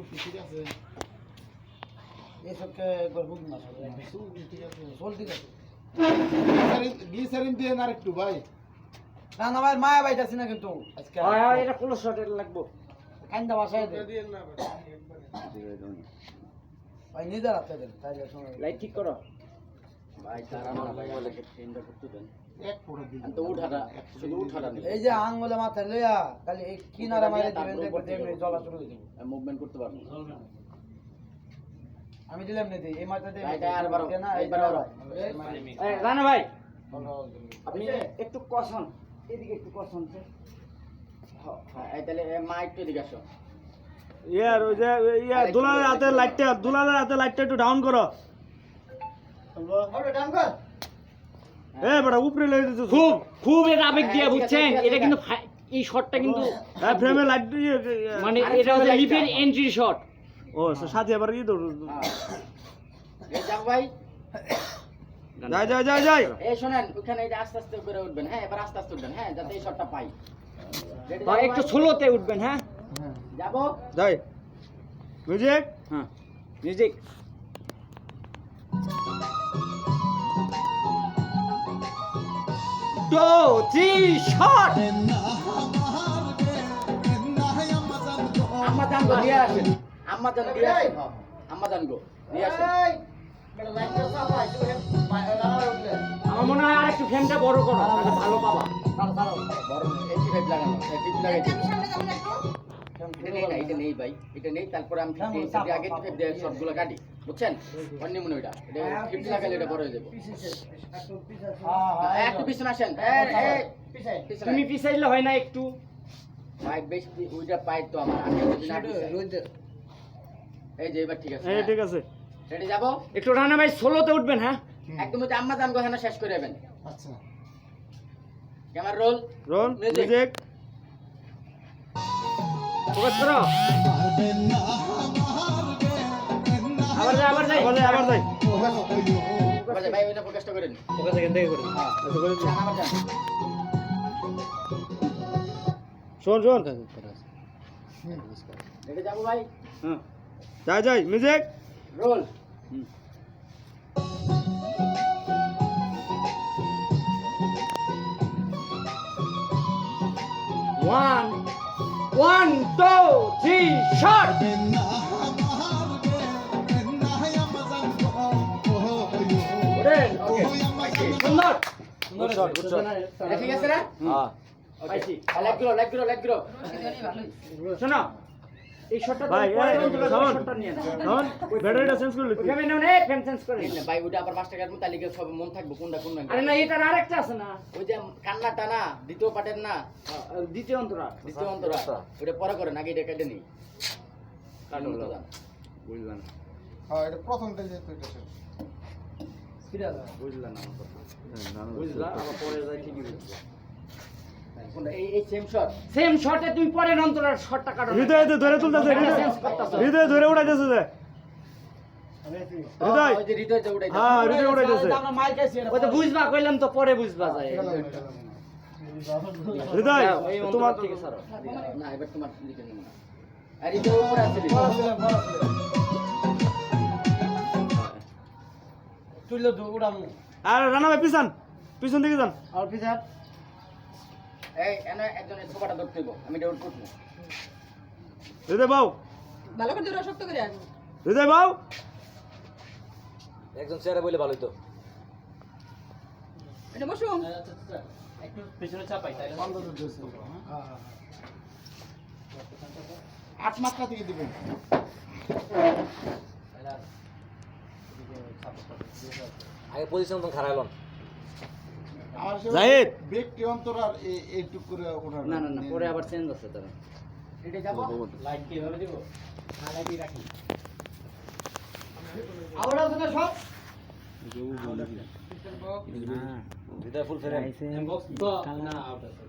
সুটি ঠিক আছে এসবকে গল্প না সুটি ঠিক আছে চল ঠিক আছে গ্লিসারিন দিয়ে না একটু ভাই? না না ভাই মায়া বাইতাছি না কিন্তু। আজকে এটা কোলো শট এটা লাগবো। কান্দা বাসায় দিয়ে না ভাই নিজের হাতে দেন তাইলে লাইট ঠিক করো। ভাই তারা না ভাই আমাকে ট্রেনটা করতে দেন এই যে আঙ্গুলে মাথায় লইয়া খালি এই কিনারে মারে দিবেন দেখবেন দেখবেন জ্বলা শুরু হয়ে যাবে। মুভমেন্ট করতে পারব। আমি দিলাম নি এই মাথা দিয়ে আর বারো, না এই এইবার আরও। রানা ভাই আপনি একটু কষন এদিকে একটু কষন স্যার হ্যাঁ এই তাহলে এ, মা একটু এদিকে আসো। ইয়ার ওই যে ইয়া দুলালের হাতে লাইটটা দুলালের হাতে লাইটটা একটু ডাউন করো। ডান কর। এ বেটা উপরে লই দিছো খুব খুব এটা আবেগ দিয়ে হ্যাঁ, বুঝছেন? এটা কিন্তু এই শটটা কিন্তু হ্যাঁ ফ্রেমে লাইট দিয়ে মানে আচ্ছা, এটা হচ্ছে লিফের এন্ট্রি শট ও সাথে আবার ই দৌড় যাও ভাই। যাই যাই যাই যাই। এই শোনেন ওখানে এটা আস্তে আস্তে করে উঠবেন হ্যাঁ এবার আস্তে আস্তে উঠবেন হ্যাঁ যাতে এই শটটা পাই। যাব একটু স্লোতে উঠবেন হ্যাঁ। যাব। যাই। মিউজিক হ্যাঁ মিউজিক টু থ্রি শট আম্মা জান গো দিয়ে আসেন। আম্মা জান দিয়ে আসেন। হ্যাঁ, আম্মা জান গো দিয়ে আসেন আমার মনে হয় আর একটু ফ্রেমটা বড় করো তাহলে ভালো পাবা। বড় এইটি ফাইভ লাগানো এইটি লাগাইতে এটা নেই না এটা নেই ভাই এটা নেই তারপরে আমি হ্যাঁ, ফিফটি আগে চাপা, থেকে কাটি বুঝছেন? অন্য মনে ওইটা এটা ফিফটি লাগালে এটা বড় হয়ে যাবে। হ্যাঁ, একটু পিছনে আসেন এই, এই, পিছনে। তুমি পিছাইলে হয় না একটু। ভাই বেশি ওইটা পাই তো আমার আমি যদি না পিছাই। এই যে এবার ঠিক আছে এই ঠিক আছে। রেডি যাব? একটু রানা ভাই ষোলোতে উঠবেন হ্যাঁ? একদম ওই আম্মা জান গহনা শেষ করে যাবেন। আচ্ছা। Camera roll? রোল. মিউজিক আবার যাই আবার যাই। আবার যাই ভাই ওইটা করেন। ফোকাস এখান থেকে হ্যাঁ আচ্ছা আবার। শোন শোন। যাব ভাই? হ্যাঁ যাই যাই music roll. One one two three shot সুন্দর. ঠিক আছে না হ্যাঁ পাইছি লাইক গ্রো লাইক গ্রো শোনো এই শটটা ভাই শটটা নিয়ে নাও। ব্যাটারিটা চেঞ্জ করে লিখি ওইভাবে নাও না ফ্রেম চেঞ্জ করে না, ভাই ওইটা আবার মাস্টার কাটবো তালিকা সব মন থাকব কোনটা কোন আরে না এটার আরেকটা আছে না। ওই যে কান্নাটা না দ্বিতীয় পাটের না? দ্বিতীয় অন্তরা দ্বিতীয় অন্তরা ওটা পরে করেন আগে এটা কেটে নেই? কাটো। বুঝলাম। হ্যাঁ এটা প্রথমটা যেহেতু এটা শেষ। বুঝলাম আবার পরে যাই ঠিকই বুঝলা কোনটা এই এই সেম শটে তুমি পরের অন্তরার শটটা কাটো হৃদয় ধরে তুলতেছে হৃদয়। হৃদয় ধরে উঠাইতেছে যে। হৃদয়। ওই যে হৃদয় যে উঠাই হ্যাঁ হৃদয় উঠাইতেছে আমরা মার খাইছি ওই তো বুঝবা কইলাম তো পরে বুঝবা যায়। হৃদয়। তোমার তোমার থেকে না এবার তোমার দিকে নেব আর আছে তুইলে তো আর রানা ভাই পিছন। পিছন দিকে যান। আর পিছার এই এনে একজনের ছোপাটা ধরতে হইব আমি এটা উঠবো না হৃদয় বাউ। ভালো করে জোড়া শক্ত করে আনো। হৃদয় বাউ। একজন চেয়ারে বলে ভালোই তো এটা বসুন। একটু পিছনে চাপাই তাই আট মাত্রা থেকে দিবেন আগে পজিশন তো খারাপ জাহিদ। ব্যক্তি অন্তর আর এই- এইটুক করে ওঠার না না না পরে আবার চেঞ্জ আছে তারা। এটা যাব? লাইট কীভাবে দেব? না লাইটই রাখি। আবার আছে না সব। ফুল ফেরে বক্স তো না আউট আছে